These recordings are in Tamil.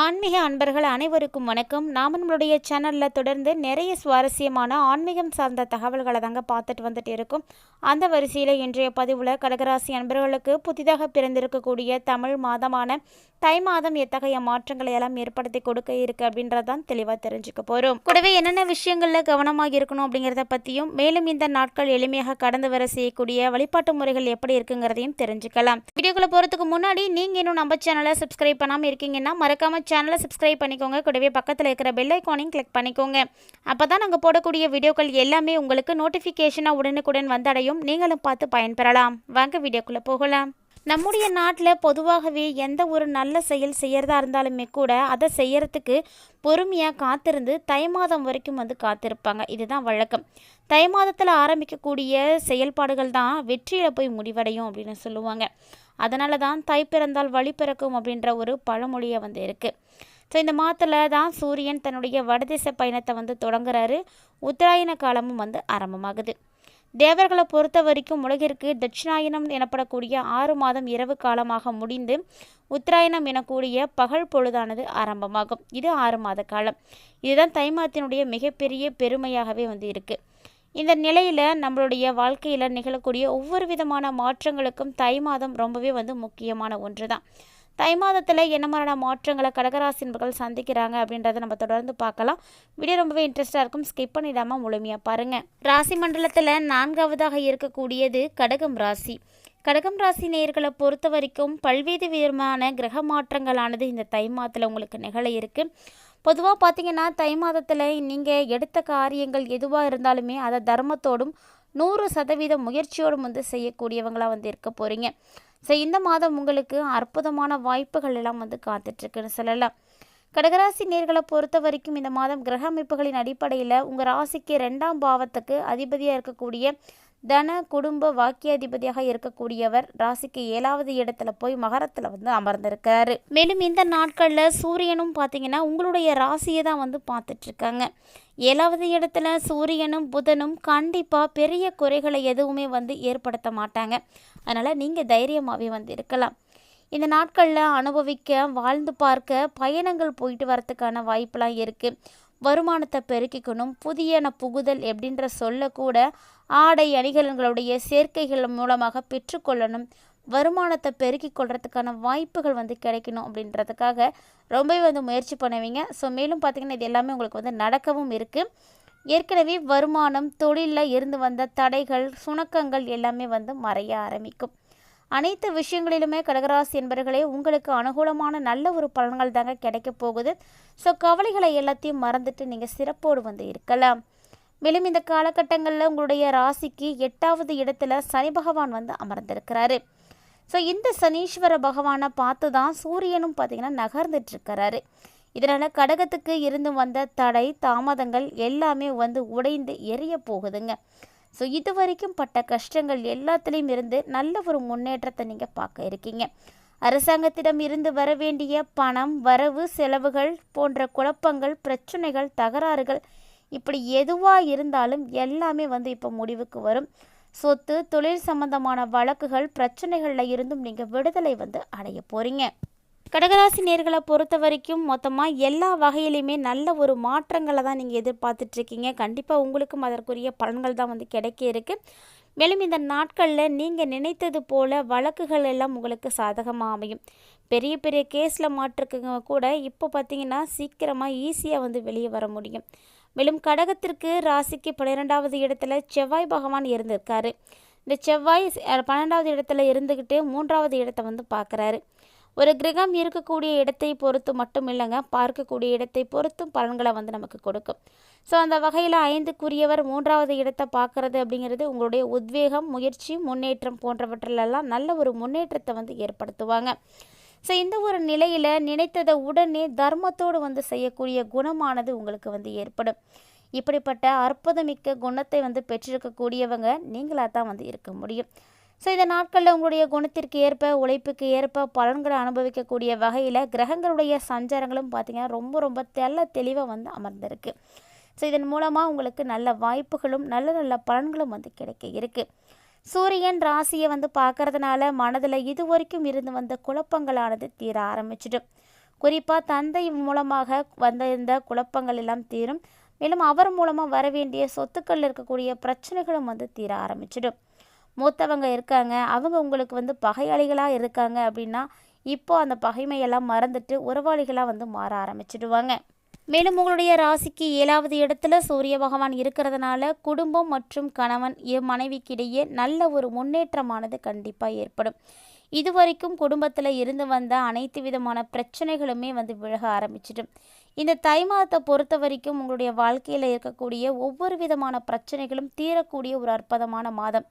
ஆன்மீக அன்பர்கள் அனைவருக்கும் வணக்கம். நாம் நம்மளுடைய சேனலில் தொடர்ந்து நிறைய சுவாரஸ்யமான ஆன்மீகம் சார்ந்த தகவல்களை தாங்க பார்த்துட்டு வந்துட்டு இருக்கும். அந்த வரிசையில் இன்றைய பதிவில் கடகராசி அன்பர்களுக்கு புதிதாக பிறந்திருக்கக்கூடிய தமிழ் மாதமான தை மாதம் எத்தகைய மாற்றங்களை எல்லாம் ஏற்படுத்தி கொடுக்க இருக்கு அப்படின்றதான் தெளிவாக தெரிஞ்சுக்க போகிறோம் கூடவே என்னென்ன விஷயங்களில் கவனமாக இருக்கணும் அப்படிங்கிறத பற்றியும் மேலும் இந்த நாட்கள் எளிமையாக கடந்து வர செய்யக்கூடிய வழிபாட்டு முறைகள் எப்படி இருக்குங்கிறதையும் தெரிஞ்சுக்கலாம். வீடியோக்குள்ள போகிறதுக்கு முன்னாடி நீங்கள் இன்னும் நம்ம சேனலை சப்ஸ்கிரைப் பண்ணாமல் இருக்கீங்கன்னா மறக்காமல் சேனலை சப்ஸ்கிரைப் பண்ணிக்கோங்க. கூடவே பக்கத்தில் இருக்கிற பெல் ஐக்கானையும் கிளிக் பண்ணிக்கோங்க. அப்போ தான் நாங்கள் போடக்கூடிய வீடியோக்கள் எல்லாமே உங்களுக்கு நோட்டிஃபிகேஷனாக உடனுக்குடன் வந்தடையும். நீங்களும் பார்த்து பயன்பெறலாம். வாங்க வீடியோக்குள்ளே போகலாம். நம்முடைய நாட்டில் பொதுவாகவே எந்த ஒரு நல்ல செயல் செய்கிறதா இருந்தாலுமே கூட அதை செய்கிறதுக்கு பொறுமையாக காத்திருந்து தை மாதம் வரைக்கும் வந்து காத்திருப்பாங்க. இதுதான் வழக்கம். தை மாதத்தில் ஆரம்பிக்கக்கூடிய செயல்பாடுகள் தான் வெற்றியில் போய் முடிவடையும் அப்படின்னு சொல்லுவாங்க. அதனால தான் தை பிறந்தால் வழி பிறக்கும் அப்படின்ற ஒரு பழமொழியை வந்து இருக்குது ஸோ இந்த மாதத்தில் தான் சூரியன் தன்னுடைய வடதிசை பயணத்தை வந்து தொடங்குறாரு. உத்தராயண காலமும் வந்து ஆரம்பமாகுது. தேவர்களை பொறுத்த வரைக்கும் உலகிற்கு தட்சிணாயனம் எனப்படக்கூடிய ஆறு மாதம் இரவு காலமாக முடிந்து உத்தராயணம் எனக்கூடிய பகல் பொழுதானது ஆரம்பமாகும். இது ஆறு மாத காலம். இதுதான் தை மாதத்தினுடைய மிகப்பெரிய பெருமையாகவே வந்து இருக்குது இந்த நிலையில் நம்மளுடைய வாழ்க்கையில் நிகழக்கூடிய ஒவ்வொரு விதமான மாற்றங்களுக்கும் தை மாதம் ரொம்பவே வந்து முக்கியமான ஒன்று தான் தை மாதத்தில் என்ன மாதிரியான மாற்றங்களை கடகராசி நபர்கள் சந்திக்கிறாங்க அப்படின்றத நம்ம தொடர்ந்து பார்க்கலாம். வீடியோ ரொம்பவே இன்ட்ரெஸ்டாக இருக்கும். ஸ்கிப் பண்ணிடாமல் முழுமையாக பாருங்கள் ராசி மண்டலத்தில் நான்காவதாக இருக்கக்கூடியது கடகம் ராசி. கடகம் ராசி நேயர்களை பொறுத்த வரைக்கும் பல்வேறு விதமான கிரக மாற்றங்களானது இந்த தை மாதத்தில் உங்களுக்கு நிகழ இருக்குது பொதுவாக பார்த்தீங்கன்னா தை மாதத்தில் நீங்கள் எடுத்த காரியங்கள் எதுவாக இருந்தாலுமே அதை தர்மத்தோடும் நூறு சதவீத முயற்சியோடும் வந்து செய்யக்கூடியவங்களாக வந்து இருக்க போகிறீங்க ஸோ இந்த மாதம் உங்களுக்கு அற்புதமான வாய்ப்புகள் எல்லாம் வந்து காத்துட்ருக்குன்னு சொல்லலாம். கடகராசி நேர்களை பொறுத்த வரைக்கும் இந்த மாதம் கிரக அமைப்புகளின் அடிப்படையில் உங்கள் ராசிக்கு ரெண்டாம் பாவத்துக்கு அதிபதியாக இருக்கக்கூடிய தன குடும்ப வாக்கியாதிபதியாக இருக்கக்கூடியவர் ராசிக்கு ஏழாவது இடத்துல போய் மகரத்தில் வந்து அமர்ந்திருக்காரு. மேலும் இந்த நாட்களில் சூரியனும் பார்த்தீங்கன்னா உங்களுடைய ராசியை தான் வந்து பார்த்துட்ருக்காங்க. ஏழாவது இடத்துல சூரியனும் புதனும் கண்டிப்பாக பெரிய குறைகளை எதுவுமே வந்து ஏற்படுத்த மாட்டாங்க. அதனால் நீங்கள் தைரியமாகவே வந்து இருக்கலாம். இந்த நாட்களில் அனுபவிக்க வாழ்ந்து பார்க்க பயணங்கள் போயிட்டு வரத்துக்கான வாய்ப்பெலாம் இருக்குது வருமானத்தை பெருக்கிக்கணும் புதியன புகுதல் எப்படின்ற சொல்லக்கூட ஆடை அணிகலன்களுடைய சேர்க்கைகள் மூலமாக பெற்றுக்கொள்ளணும். வருமானத்தை பெருக்கிக் கொள்றதுக்கான வாய்ப்புகள் வந்து கிடைக்கணும் அப்படின்றதுக்காக ரொம்பவே வந்து முயற்சி பண்ணுவீங்க. ஸோ மேலும் பார்த்திங்கன்னா இது எல்லாமே உங்களுக்கு வந்து நடக்கவும் இருக்குது ஏற்கனவே வருமானம் தொழிலில் இருந்து வந்த தடைகள் சுணக்கங்கள் எல்லாமே வந்து மறைய ஆரம்பிக்கும். அனைத்து விஷயங்களிலுமே கடகராசி என்பர்களே உங்களுக்கு அனுகூலமான நல்ல ஒரு பலன்கள் தாங்க கிடைக்க போகுது. ஸோ கவலைகளை எல்லாத்தையும் மறந்துட்டு நீங்கள் சிறப்போடு வந்து இருக்கலாம். மேலும் இந்த காலகட்டங்களில் உங்களுடைய ராசிக்கு எட்டாவது இடத்துல சனி பகவான் வந்து அமர்ந்திருக்கிறாரு. ஸோ இந்த சனீஸ்வர பகவானை பார்த்து தான் சூரியனும் பார்த்திங்கன்னா நகர்ந்துட்டுருக்கிறாரு. இதனால் கடகத்துக்கு இருந்து வந்த தடை தாமதங்கள் எல்லாமே வந்து உடைந்து எரிய போகுதுங்க. ஸோ இது வரைக்கும் பட்ட கஷ்டங்கள் எல்லாத்துலேயும் இருந்து நல்ல ஒரு முன்னேற்றத்தை நீங்கள் பார்க்க இருக்கீங்க. அரசாங்கத்திடம் இருந்து வர வேண்டிய பணம் வரவு செலவுகள் போன்ற குழப்பங்கள் பிரச்சனைகள் தகராறுகள் இப்படி எதுவாக இருந்தாலும் எல்லாமே வந்து இப்போ முடிவுக்கு வரும். சொத்து தொழில் சம்பந்தமான வழக்குகள் பிரச்சனைகளில் இருந்தும் நீங்கள் விடுதலை வந்து அடைய போகிறீங்க கடகராசி நேர்களை பொறுத்த வரைக்கும் மொத்தமாக எல்லா வகையிலையுமே நல்ல ஒரு மாற்றங்களை தான் நீங்கள் எதிர்பார்த்துட்ருக்கீங்க. கண்டிப்பாக உங்களுக்கும் அதற்குரிய பலன்கள் தான் வந்து கிடைக்க இருக்குது மேலும் இந்த நாட்களில் நீங்கள் நினைத்தது போல் வழக்குகள் எல்லாம் உங்களுக்கு சாதகமாக அமையும். பெரிய பெரிய கேஸில் மாட்டிருக்குங்க கூட இப்போ பார்த்தீங்கன்னா சீக்கிரமாக ஈஸியாக வந்து வெளியே வர முடியும். மேலும் கடகத்திற்கு ராசிக்கு பன்னிரெண்டாவது இடத்துல செவ்வாய் பகவான் இருந்திருக்காரு. இந்த செவ்வாய் பன்னெண்டாவது இடத்துல இருந்துக்கிட்டு மூன்றாவது இடத்தை வந்து பார்க்குறாரு ஒரு கிரகம் இருக்கக்கூடிய இடத்தை பொறுத்து மட்டும் இல்லைங்க பார்க்கக்கூடிய இடத்தை பொறுத்தும் பலன்களை வந்து நமக்கு கொடுக்கும். ஸோ அந்த வகையில் ஐந்துக்குரியவர் மூன்றாவது இடத்தை பார்க்குறது அப்படிங்கிறது உங்களுடைய உத்வேகம் முயற்சி முன்னேற்றம் போன்றவற்றிலெல்லாம் நல்ல ஒரு முன்னேற்றத்தை வந்து ஏற்படுத்துவாங்க. ஸோ இந்த ஒரு நிலையில் நினைத்ததை உடனே தர்மத்தோடு வந்து செய்யக்கூடிய குணமானது உங்களுக்கு வந்து ஏற்படும். இப்படிப்பட்ட அற்புதமிக்க குணத்தை வந்து பெற்றிருக்கக்கூடியவங்க நீங்களாக தான் வந்து இருக்க முடியும். ஸோ இந்த நாட்களில் உங்களுடைய குணத்திற்கு ஏற்ப உழைப்புக்கு ஏற்ப பலன்களை அனுபவிக்கக்கூடிய வகையில் கிரகங்களுடைய சஞ்சாரங்களும் பார்த்திங்கன்னா ரொம்ப ரொம்ப தெல்ல தெளிவாக வந்து அமர்ந்திருக்கு. ஸோ இதன் மூலமாக உங்களுக்கு நல்ல வாய்ப்புகளும் நல்ல நல்ல பலன்களும் வந்து கிடைக்க இருக்குது சூரியன் ராசியை வந்து பார்க்கறதுனால மனதில் இது வரைக்கும் இருந்து வந்த குழப்பங்களானது தீர ஆரம்பிச்சிடும். குறிப்பாக தந்தை மூலமாக வந்திருந்த குழப்பங்கள் எல்லாம் தீரும். மேலும் அவர் மூலமாக வர வேண்டிய சொத்துக்களில் இருக்கக்கூடிய பிரச்சனைகளும் வந்து தீர ஆரம்பிச்சிடும். மூத்தவங்க இருக்காங்க. அவங்க உங்களுக்கு வந்து பகையாளிகளாக இருக்காங்க அப்படின்னா இப்போ அந்த பகைமையெல்லாம் மறந்துட்டு உறவாளிகளாக வந்து மாற ஆரம்பிச்சிடுவாங்க. மேலும் உங்களுடைய ராசிக்கு ஏழாவது இடத்துல சூரிய பகவான் இருக்கிறதுனால குடும்பம் மற்றும் கணவன் மனைவிக்கிடையே நல்ல ஒரு முன்னேற்றமானது கண்டிப்பாக ஏற்படும். இதுவரைக்கும் குடும்பத்தில் இருந்து வந்த அனைத்து விதமான பிரச்சனைகளுமே வந்து விலக ஆரம்பிச்சிடும். இந்த தை மாதத்தை பொறுத்த வரைக்கும் உங்களுடைய வாழ்க்கையில் இருக்கக்கூடிய ஒவ்வொரு விதமான பிரச்சனைகளும் தீரக்கூடிய ஒரு அற்புதமான மாதம்.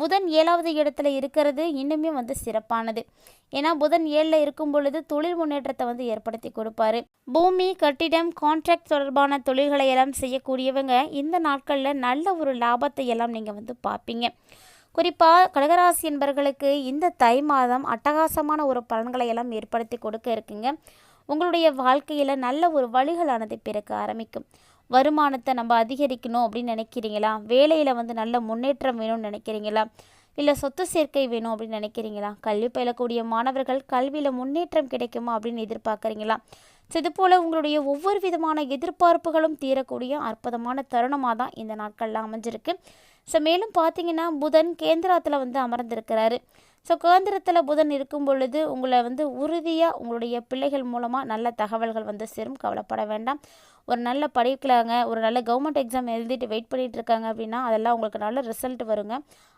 புதன் ஏழாவது இடத்துல இருக்கிறது இன்னுமே வந்து சிறப்பானது. ஏன்னா புதன் ஏழில் இருக்கும் பொழுது தொழில் முன்னேற்றத்தை வந்து ஏற்படுத்தி கொடுப்பாரு. பூமி கட்டிடம் கான்ட்ராக்ட் தொடர்பான தொழில்களை எல்லாம் செய்யக்கூடியவங்க இந்த நாட்களில் நல்ல ஒரு லாபத்தை எல்லாம் நீங்கள் வந்து பார்ப்பீங்க. குறிப்பாக கடகராசி என்பவர்களுக்கு இந்த தை மாதம் அட்டகாசமான ஒரு பலன்களை எல்லாம் ஏற்படுத்தி கொடுக்க இருக்குங்க. உங்களுடைய வாழ்க்கையில் நல்ல ஒரு வழிகளானது பிறக்க ஆரம்பிக்கும். வருமானத்தை நம்ம அதிகரிக்கணும் அப்படின்னு நினைக்கிறீங்களா? வேலையில் வந்து நல்ல முன்னேற்றம் வேணும்னு நினைக்கிறீங்களா? இல்லை சொத்து சேர்க்கை வேணும் அப்படின்னு நினைக்கிறீங்களா? கல்வி பயிலக்கூடிய மாணவர்கள் கல்வியில் முன்னேற்றம் கிடைக்குமா அப்படின்னு எதிர்பார்க்குறீங்களா? ஸோ இது போல் உங்களுடைய ஒவ்வொரு விதமான எதிர்பார்ப்புகளும் தீரக்கூடிய அற்புதமான தருணமாக தான் இந்த நாட்கள்லாம் அமைஞ்சிருக்கு. ஸோ மேலும் பார்த்தீங்கன்னா புதன் கேந்திரத்தில் வந்து அமர்ந்திருக்கிறாரு. ஸோ கேந்திரத்தில் புதன் இருக்கும் பொழுது உங்களை வந்து உறுதியாக உங்களுடைய பிள்ளைகள் மூலமாக நல்ல தகவல்கள் வந்து சேரும். கவலைப்பட வேண்டாம். ஒரு நல்ல படிக்கலாங்க ஒரு நல்ல கவர்மெண்ட் எக்ஸாம் எழுதிட்டு வெயிட் பண்ணிகிட்டு இருக்காங்க அப்படின்னா அதெல்லாம் உங்களுக்கு நல்ல ரிசல்ட் வருங்க.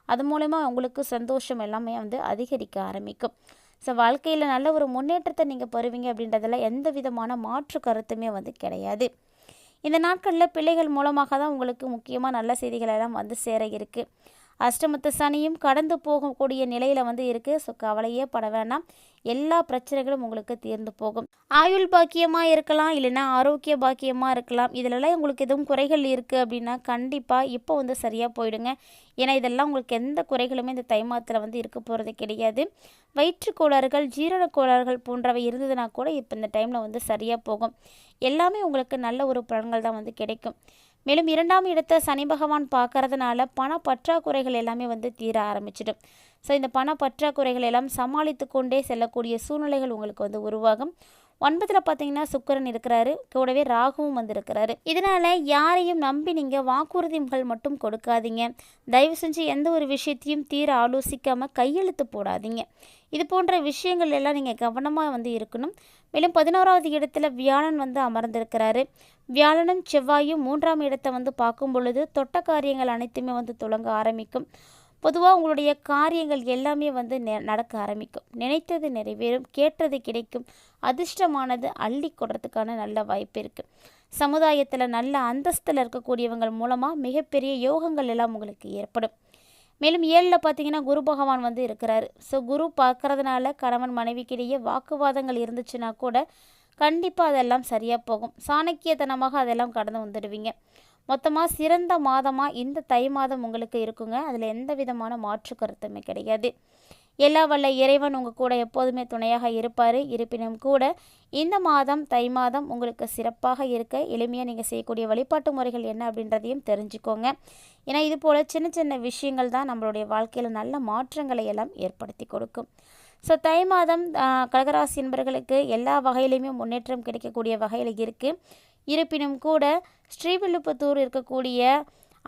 அது மூலயமா உங்களுக்கு சந்தோஷம் எல்லாமே வந்து அதிகரிக்க ஆரம்பிக்கும். ஸோ வாழ்க்கையில் நல்ல ஒரு முன்னேற்றத்தை நீங்கள் பெறுவீங்க அப்படின்றதில் எந்த விதமான மாற்று கருத்துமே வந்து கிடையாது. இந்த நாட்களில் பிள்ளைகள் மூலமாக தான் உங்களுக்கு முக்கியமாக நல்ல செய்திகள் எல்லாம் வந்து சேர இருக்குது அஷ்டமத்து சனியும் கடந்து போகக்கூடிய நிலையில் வந்து இருக்குது ஸோ கவலையே பட வேண்டாம் எல்லா பிரச்சனைகளும் உங்களுக்கு தீர்ந்து போகும். ஆயுள் பாக்கியமாக இருக்கலாம் இல்லைன்னா ஆரோக்கிய பாக்கியமாக இருக்கலாம். இதிலெல்லாம் உங்களுக்கு எதுவும் குறைகள் இருக்குது அப்படின்னா கண்டிப்பாக இப்போ வந்து சரியாக போயிடுங்க. ஏன்னா இதெல்லாம் உங்களுக்கு எந்த குறைகளுமே இந்த தை மாதத்தில் வந்து இருக்க போகிறது கிடையாது. வயிற்று கோளாறுகள் ஜீரண கோளாறுகள் போன்றவை இருந்ததுன்னா கூட இப்போ இந்த டைமில் வந்து சரியாக போகும். எல்லாமே உங்களுக்கு நல்ல ஒரு பலன்கள் தான் வந்து கிடைக்கும். மேலும் இரண்டாம் இடத்தை சனி பகவான் பார்க்கறதுனால பண பற்றாக்குறைகள் எல்லாமே வந்து தீர ஆரம்பிச்சிடும். ஸோ இந்த பண பற்றாக்குறைகள் எல்லாம் சமாளித்து கொண்டே செல்லக்கூடிய சூழ்நிலைகள் உங்களுக்கு வந்து உருவாகும். ஒன்பதில் பார்த்தீங்கன்னா சுக்கரன் இருக்கிறாரு. கூடவே ராகுவும் வந்திருக்கிறாரு இதனால் யாரையும் நம்பி நீங்கள் வாக்குறுதிகள் மட்டும் கொடுக்காதீங்க. தயவு செஞ்சு எந்த ஒரு விஷயத்தையும் தீர ஆலோசிக்காமல் கையெழுத்து போடாதீங்க. இது போன்ற விஷயங்கள் எல்லாம் நீங்கள் கவனமாக வந்து இருக்கணும். மேலும் பதினோராவது இடத்துல வியாழன் வந்து அமர்ந்திருக்கிறாரு. வியாழனும் செவ்வாயும் மூன்றாம் இடத்தை வந்து பார்க்கும் பொழுது தொட்ட காரியங்கள் அனைத்துமே வந்து தொடங்க ஆரம்பிக்கும். பொதுவாக உங்களுடைய காரியங்கள் எல்லாமே வந்து நடக்க ஆரம்பிக்கும். நினைத்தது நிறைவேறும் கேட்டது கிடைக்கும். அதிர்ஷ்டமானது அள்ளி கொடுறதுக்கான நல்ல வாய்ப்பு இருக்குது சமுதாயத்தில் நல்ல அந்தஸ்தில் இருக்கக்கூடியவங்கள் மூலமாக மிகப்பெரிய யோகங்கள் எல்லாம் உங்களுக்கு ஏற்படும். மேலும் ஏழில் பார்த்தீங்கன்னா குரு பகவான் வந்து இருக்கிறார். ஸோ குரு பார்க்கறதுனால கணவன் மனைவிக்கிடையே வாக்குவாதங்கள் இருந்துச்சுன்னா கூட கண்டிப்பாக அதெல்லாம் சரியாக போகும். சாணக்கியத்தனமாக அதெல்லாம் கடந்து வந்துடுவீங்க. மொத்தமாக சிறந்த மாதமாக இந்த தை மாதம் உங்களுக்கு இருக்குங்க. அதில் எந்த விதமான மாற்று கருத்துமே கிடையாது. எல்லா வல்ல இறைவன் உங்கள் கூட எப்போதுமே துணையாக இருப்பார். இருப்பினும் கூட இந்த மாதம் தை மாதம் உங்களுக்கு சிறப்பாக இருக்க எளிமையாக நீங்கள் செய்யக்கூடிய வழிபாட்டு முறைகள் என்ன அப்படின்றதையும் தெரிஞ்சுக்கோங்க. ஏன்னா இது போல் சின்ன சின்ன விஷயங்கள் தான் நம்மளுடைய வாழ்க்கையில் நல்ல மாற்றங்களை எல்லாம் ஏற்படுத்தி கொடுக்கும். ஸோ தை மாதம் கடகராசி என்பவர்களுக்கு எல்லா வகையிலையுமே முன்னேற்றம் கிடைக்கக்கூடிய வகையில் இருக்குது இருப்பினும் கூட ஸ்ரீவில்லுபுத்தூர் இருக்கக்கூடிய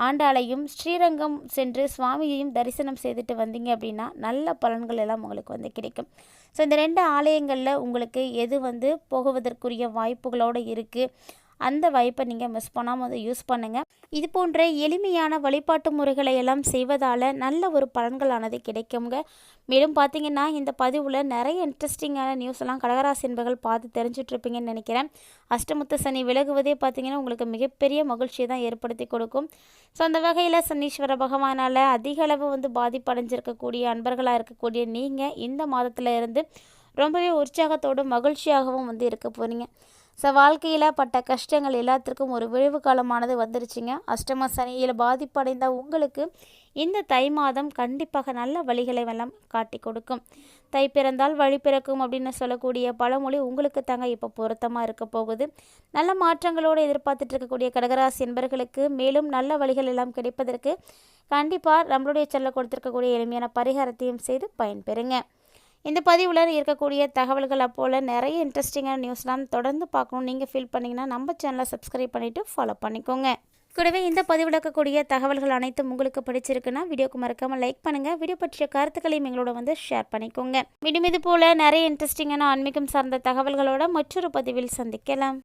ஆண்டாளையும் ஸ்ரீரங்கம் சென்று சுவாமியையும் தரிசனம் செய்துட்டு வந்தீங்க அப்படின்னா நல்ல பலன்கள் எல்லாம் உங்களுக்கு வந்து கிடைக்கும். ஸோ இந்த ரெண்டு ஆலயங்களில் உங்களுக்கு எது வந்து போகுவதற்குரிய வாய்ப்புகளோடு இருக்குது அந்த வாய்ப்பை நீங்கள் மிஸ் பண்ணாமல் வந்து யூஸ் பண்ணுங்கள் இது போன்ற எளிமையான வழிபாட்டு முறைகளை எல்லாம் செய்வதால் நல்ல ஒரு பலன்களானது கிடைக்குங்க. மேலும் பார்த்தீங்கன்னா இந்த பதிவில் நிறைய இன்ட்ரெஸ்டிங்கான நியூஸ் எல்லாம் கடகராசி என்பர்கள் பார்த்து தெரிஞ்சிட்ருப்பீங்கன்னு நினைக்கிறேன். அஷ்டமுத்த சனி விலகுவதே பார்த்தீங்கன்னா உங்களுக்கு மிகப்பெரிய மகிழ்ச்சியை தான் ஏற்படுத்தி கொடுக்கும். ஸோ அந்த வகையில் சனீஸ்வர பகவானால் அதிக அளவு வந்து பாதிப்படைஞ்சிருக்கக்கூடிய அன்பர்களாக இருக்கக்கூடிய நீங்கள் இந்த மாதத்தில் இருந்து ரொம்பவே உற்சாகத்தோடும் மகிழ்ச்சியாகவும் வந்து இருக்க போகிறீங்க ஸோ வாழ்க்கையில் பட்ட கஷ்டங்கள் எல்லாத்திற்கும் ஒரு விழிவு காலமானது வந்துருச்சுங்க. அஷ்டம சனியில் பாதிப்படைந்த உங்களுக்கு இந்த தை மாதம் கண்டிப்பாக நல்ல வழிகளை எல்லாம் காட்டி கொடுக்கும். தை பிறந்தால் வழி பிறக்கும் அப்படின்னு சொல்லக்கூடிய பழமொழி உங்களுக்கு தாங்க இப்போ பொருத்தமாக இருக்க போகுது. நல்ல மாற்றங்களோடு எதிர்பார்த்துட்டு இருக்கக்கூடிய கடகராசி என்பர்களுக்கு மேலும் நல்ல வழிகள் எல்லாம் கிடைப்பதற்கு கண்டிப்பாக நம்மளுடைய செல்ல கொடுத்துருக்கக்கூடிய எளிமையான பரிகாரத்தையும் செய்து பயன்பெறுங்க. இந்த பதிவில் இருக்கக்கூடிய தகவல்கள் அப்போல் நிறைய இன்ட்ரெஸ்டிங்கான நியூஸ்லாம் தொடர்ந்து பார்க்கணும். நீங்கள் ஃபீல் பண்ணிங்கன்னா நம்ம சேனலை சப்ஸ்கிரைப் பண்ணிவிட்டு ஃபாலோ பண்ணிக்கோங்க. கூடவே இந்த பதிவில் இருக்கக்கூடிய தகவல்கள் அனைத்தும் உங்களுக்கு பிடிச்சிருக்குன்னா வீடியோக்கு மறக்காமல் லைக் பண்ணுங்கள் வீடியோ பற்றிய கருத்துக்களையும் எங்களோட வந்து ஷேர் பண்ணிக்கோங்க. மீண்டும் இது போல் நிறைய இன்ட்ரெஸ்டிங்கான ஆன்மீகம் சார்ந்த தகவல்களோட மற்றொரு பதிவில் சந்திக்கலாம்.